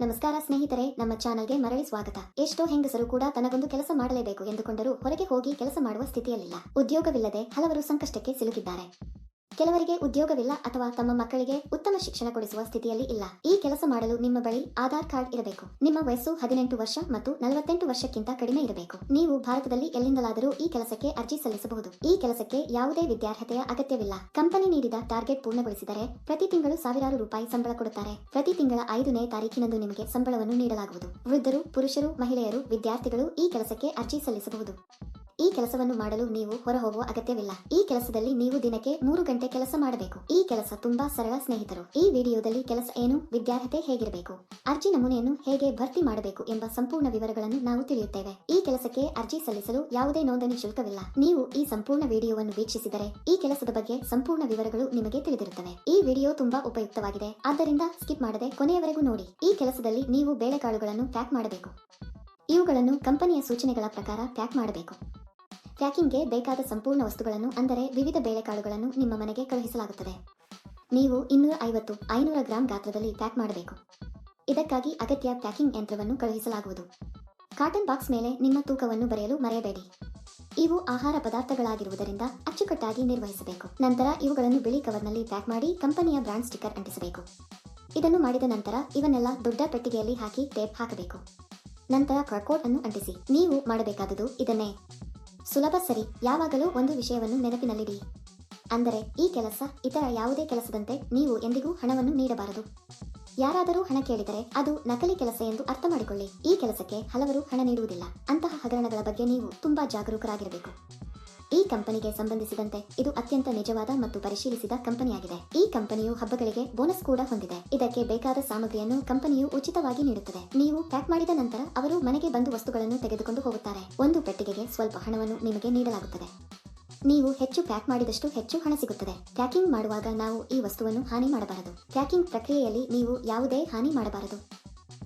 ನಮಸ್ಕಾರ ಸ್ನೇಹಿತರೆ, ನಮ್ಮ ಚಾನಲ್ಗೆ ಮರಳಿ ಸ್ವಾಗತ. ಎಷ್ಟೋ ಹೆಂಗಸರು ಕೂಡ ತನಗೊಂದು ಕೆಲಸ ಮಾಡಲೇಬೇಕು ಎಂದುಕೊಂಡರೂ ಹೊರಗೆ ಹೋಗಿ ಕೆಲಸ ಮಾಡುವ ಸ್ಥಿತಿಯಲ್ಲಿಲ್ಲ. ಉದ್ಯೋಗವಿಲ್ಲದೆ ಹಲವರು ಸಂಕಷ್ಟಕ್ಕೆ ಸಿಲುಕಿದ್ದಾರೆ. ಕೆಲವರಿಗೆ ಉದ್ಯೋಗವಿಲ್ಲ ಅಥವಾ ತಮ್ಮ ಮಕ್ಕಳಿಗೆ ಉತ್ತಮ ಶಿಕ್ಷಣ ಕೊಡಿಸುವ ಸ್ಥಿತಿಯಲ್ಲಿ ಇಲ್ಲ. ಈ ಕೆಲಸ ಮಾಡಲು ನಿಮ್ಮ ಬಳಿ ಆಧಾರ್ ಕಾರ್ಡ್ ಇರಬೇಕು. ನಿಮ್ಮ ವಯಸ್ಸು ಹದಿನೆಂಟು ವರ್ಷ ಮತ್ತು ನಲವತ್ತೆಂಟು ವರ್ಷಕ್ಕಿಂತ ಕಡಿಮೆ ಇರಬೇಕು. ನೀವು ಭಾರತದಲ್ಲಿ ಎಲ್ಲಿಂದಲಾದರೂ ಈ ಕೆಲಸಕ್ಕೆ ಅರ್ಜಿ ಸಲ್ಲಿಸಬಹುದು. ಈ ಕೆಲಸಕ್ಕೆ ಯಾವುದೇ ವಿದ್ಯಾರ್ಹತೆಯ ಅಗತ್ಯವಿಲ್ಲ. ಕಂಪನಿ ನೀಡಿದ ಟಾರ್ಗೆಟ್ ಪೂರ್ಣಗೊಳಿಸಿದರೆ ಪ್ರತಿ ತಿಂಗಳು ಸಾವಿರಾರು ರೂಪಾಯಿ ಸಂಬಳ ಕೊಡುತ್ತಾರೆ. ಪ್ರತಿ ತಿಂಗಳ ಐದನೇ ತಾರೀಕಿನಂದು ನಿಮಗೆ ಸಂಬಳವನ್ನು ನೀಡಲಾಗುವುದು. ವೃದ್ಧರು, ಪುರುಷರು, ಮಹಿಳೆಯರು, ವಿದ್ಯಾರ್ಥಿಗಳು ಈ ಕೆಲಸಕ್ಕೆ ಅರ್ಜಿ ಸಲ್ಲಿಸಬಹುದು. ಈ ಕೆಲಸವನ್ನು ಮಾಡಲು ನೀವು ಹೊರಹೋಗುವ ಅಗತ್ಯವಿಲ್ಲ. ಈ ಕೆಲಸದಲ್ಲಿ ನೀವು ದಿನಕ್ಕೆ ಮೂರು ಗಂಟೆ ಕೆಲಸ ಮಾಡಬೇಕು. ಈ ಕೆಲಸ ತುಂಬಾ ಸರಳ ಸ್ನೇಹಿತರು. ಈ ವಿಡಿಯೋದಲ್ಲಿ ಕೆಲಸ ಏನು, ವಿದ್ಯಾರ್ಹತೆ ಹೇಗಿರಬೇಕು, ಅರ್ಜಿ ನಮೂನೆಯನ್ನು ಹೇಗೆ ಭರ್ತಿ ಮಾಡಬೇಕು ಎಂಬ ಸಂಪೂರ್ಣ ವಿವರಗಳನ್ನು ನಾವು ತಿಳಿಯುತ್ತೇವೆ. ಈ ಕೆಲಸಕ್ಕೆ ಅರ್ಜಿ ಸಲ್ಲಿಸಲು ಯಾವುದೇ ನೋಂದಣಿ ಶುಲ್ಕವಿಲ್ಲ. ನೀವು ಈ ಸಂಪೂರ್ಣ ವಿಡಿಯೋವನ್ನು ವೀಕ್ಷಿಸಿದರೆ ಈ ಕೆಲಸದ ಬಗ್ಗೆ ಸಂಪೂರ್ಣ ವಿವರಗಳು ನಿಮಗೆ ತಿಳಿದಿರುತ್ತವೆ. ಈ ವಿಡಿಯೋ ತುಂಬಾ ಉಪಯುಕ್ತವಾಗಿದೆ. ಆದ್ದರಿಂದ ಸ್ಕಿಪ್ ಮಾಡದೆ ಕೊನೆಯವರೆಗೂ ನೋಡಿ. ಈ ಕೆಲಸದಲ್ಲಿ ನೀವು ಬೇಳೆಕಾಳುಗಳನ್ನು ಪ್ಯಾಕ್ ಮಾಡಬೇಕು. ಇವುಗಳನ್ನು ಕಂಪನಿಯ ಸೂಚನೆಗಳ ಪ್ರಕಾರ ಪ್ಯಾಕ್ ಮಾಡಬೇಕು. ಪ್ಯಾಕಿಂಗ್ಗೆ ಬೇಕಾದ ಸಂಪೂರ್ಣ ವಸ್ತುಗಳನ್ನು, ಅಂದರೆ ವಿವಿಧ ಬೇಳೆಕಾಳುಗಳನ್ನು ನಿಮ್ಮ ಮನೆಗೆ ಕಳುಹಿಸಲಾಗುತ್ತದೆ. ನೀವು ಇನ್ನೂರ ಐವತ್ತು ಐನೂರ ಗ್ರಾಂ ಗಾತ್ರದಲ್ಲಿ ಪ್ಯಾಕ್ ಮಾಡಬೇಕು. ಇದಕ್ಕಾಗಿ ಅಗತ್ಯ ಪ್ಯಾಕಿಂಗ್ ಯಂತ್ರವನ್ನು ಕಳುಹಿಸಲಾಗುವುದು. ಕಾಟನ್ ಬಾಕ್ಸ್ ಮೇಲೆ ನಿಮ್ಮ ತೂಕವನ್ನು ಬರೆಯಲು ಮರೆಯಬೇಡಿ. ಇವು ಆಹಾರ ಪದಾರ್ಥಗಳಾಗಿರುವುದರಿಂದ ಅಚ್ಚುಕಟ್ಟಾಗಿ ನಿರ್ವಹಿಸಬೇಕು. ನಂತರ ಇವುಗಳನ್ನು ಬಿಳಿ ಕವರ್ನಲ್ಲಿ ಪ್ಯಾಕ್ ಮಾಡಿ ಕಂಪನಿಯ ಬ್ರಾಂಡ್ ಸ್ಟಿಕ್ಕರ್ ಅಂಟಿಸಬೇಕು. ಇದನ್ನು ಮಾಡಿದ ನಂತರ ಇವನ್ನೆಲ್ಲ ದೊಡ್ಡ ಪೆಟ್ಟಿಗೆಯಲ್ಲಿ ಹಾಕಿ ಟೇಪ್ ಹಾಕಬೇಕು. ನಂತರ ಕಾರ್ಕೋಡ್ ಅನ್ನು ಅಂಟಿಸಿ. ನೀವು ಮಾಡಬೇಕಾದುದು ಇದನ್ನೇ. ಸುಲಭ ಸರಿ, ಯಾವಾಗಲೂ ಒಂದು ವಿಷಯವನ್ನು ನೆನಪಿನಲ್ಲಿಡಿ. ಅಂದರೆ, ಈ ಕೆಲಸ ಇತರ ಯಾವುದೇ ಕೆಲಸದಂತೆ ನೀವು ಎಂದಿಗೂ ಹಣವನ್ನು ನೀಡಬಾರದು. ಯಾರಾದರೂ ಹಣ ಕೇಳಿದರೆ ಅದು ನಕಲಿ ಕೆಲಸ ಎಂದು ಅರ್ಥ ಮಾಡಿಕೊಳ್ಳಿ ಈ ಕೆಲಸಕ್ಕೆ ಹಲವರು ಹಣ ನೀಡುವುದಿಲ್ಲ. ಅಂತಹ ಹಗರಣಗಳ ಬಗ್ಗೆ ನೀವು ತುಂಬಾ ಜಾಗರೂಕರಾಗಿರಬೇಕು. ಈ ಕಂಪನಿಗೆ ಸಂಬಂಧಿಸಿದಂತೆ ಇದು ಅತ್ಯಂತ ನಿಜವಾದ ಮತ್ತು ಪರಿಶೀಲಿಸಿದ ಕಂಪನಿಯಾಗಿದೆ. ಈ ಕಂಪನಿಯು ಹಬ್ಬಗಳಿಗೆ ಬೋನಸ್ ಕೂಡ ಹೊಂದಿದೆ. ಇದಕ್ಕೆ ಬೇಕಾದ ಸಾಮಗ್ರಿಯನ್ನು ಕಂಪನಿಯು ಉಚಿತವಾಗಿ ನೀಡುತ್ತದೆ. ನೀವು ಪ್ಯಾಕ್ ಮಾಡಿದ ನಂತರ ಅವರು ಮನೆಗೆ ಬಂದು ವಸ್ತುಗಳನ್ನು ತೆಗೆದುಕೊಂಡು ಹೋಗುತ್ತಾರೆ. ಒಂದು ಪೆಟ್ಟಿಗೆಗೆ ಸ್ವಲ್ಪ ಹಣವನ್ನು ನಿಮಗೆ ನೀಡಲಾಗುತ್ತದೆ. ನೀವು ಹೆಚ್ಚು ಪ್ಯಾಕ್ ಮಾಡಿದಷ್ಟು ಹೆಚ್ಚು ಹಣ ಸಿಗುತ್ತದೆ. ಪ್ಯಾಕಿಂಗ್ ಮಾಡುವಾಗ ನಾವು ಈ ವಸ್ತುವನ್ನು ಹಾನಿ ಮಾಡಬಾರದು. ಪ್ಯಾಕಿಂಗ್ ಪ್ರಕ್ರಿಯೆಯಲ್ಲಿ ನೀವು ಯಾವುದೇ ಹಾನಿ ಮಾಡಬಾರದು.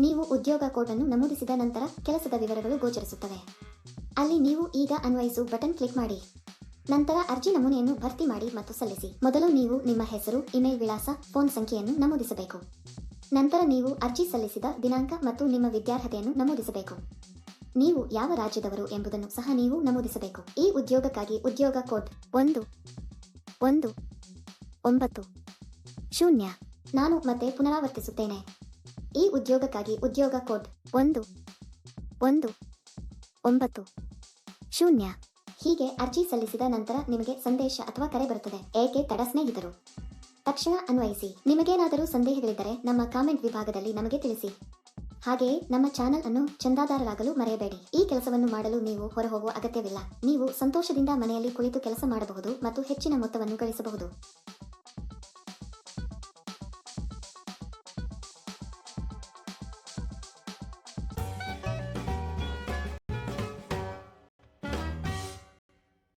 ನೀವು ಉದ್ಯೋಗ ಕೋಡ್ ಅನ್ನು ನಮೂದಿಸಿದ ನಂತರ ಕೆಲಸದ ವಿವರಗಳು ಗೋಚರಿಸುತ್ತವೆ. ಅಲ್ಲಿ ನೀವು ಈಗ ಅನ್ವಯಿಸು ಬಟನ್ ಕ್ಲಿಕ್ ಮಾಡಿ. ನಂತರ ಅರ್ಜಿ ನಮೂನೆಯನ್ನು ಭರ್ತಿ ಮಾಡಿ ಮತ್ತು ಸಲ್ಲಿಸಿ. ಮೊದಲು ನೀವು ನಿಮ್ಮ ಹೆಸರು, ಇಮೇಲ್ ವಿಳಾಸ, ಫೋನ್ ಸಂಖ್ಯೆಯನ್ನು ನಮೂದಿಸಬೇಕು. ನಂತರ ನೀವು ಅರ್ಜಿ ಸಲ್ಲಿಸಿದ ದಿನಾಂಕ ಮತ್ತು ನಿಮ್ಮ ವಿದ್ಯಾರ್ಹತೆಯನ್ನು ನಮೂದಿಸಬೇಕು. ನೀವು ಯಾವ ರಾಜ್ಯದವರು ಎಂಬುದನ್ನು ಸಹ ನೀವು ನಮೂದಿಸಬೇಕು. ಈ ಉದ್ಯೋಗಕ್ಕಾಗಿ ಉದ್ಯೋಗ ಕೋಡ್ ಒಂದು ಒಂದು, ಒಂಬತ್ತು, ಶೂನ್ಯ. ನಾನು ಮತ್ತೆ ಪುನರಾವರ್ತಿಸುತ್ತೇನೆ. ಈ ಉದ್ಯೋಗಕ್ಕಾಗಿ ಉದ್ಯೋಗ ಕೋಡ್ ಒಂದು ಒಂದು, ಒಂಬತ್ತು, ಶೂನ್ಯ. ಹೀಗೆ ಅರ್ಜಿ ಸಲ್ಲಿಸಿದ ನಂತರ ನಿಮಗೆ ಸಂದೇಶ ಅಥವಾ ಕರೆ ಬರುತ್ತದೆ. ಏಕೆ ತಡ ಸ್ನೇಹಿತರು? ತಕ್ಷಣ ಅನ್ವಯಿಸಿ. ನಿಮಗೇನಾದರೂ ಸಂದೇಹಗಳಿದ್ದರೆ ನಮ್ಮ ಕಾಮೆಂಟ್ ವಿಭಾಗದಲ್ಲಿ ನಮಗೆ ತಿಳಿಸಿ. ಹಾಗೆಯೇ ನಮ್ಮ ಚಾನೆಲ್ ಅನ್ನು ಚಂದಾದಾರರಾಗಲು ಮರೆಯಬೇಡಿ. ಈ ಕೆಲಸವನ್ನು ಮಾಡಲು ನೀವು ಹೊರಹೋಗುವ ಅಗತ್ಯವಿಲ್ಲ. ನೀವು ಸಂತೋಷದಿಂದ ಮನೆಯಲ್ಲಿ ಕುಳಿತು ಕೆಲಸ ಮಾಡಬಹುದು ಮತ್ತು ಹೆಚ್ಚಿನ ಮೊತ್ತವನ್ನು ಗಳಿಸಬಹುದು.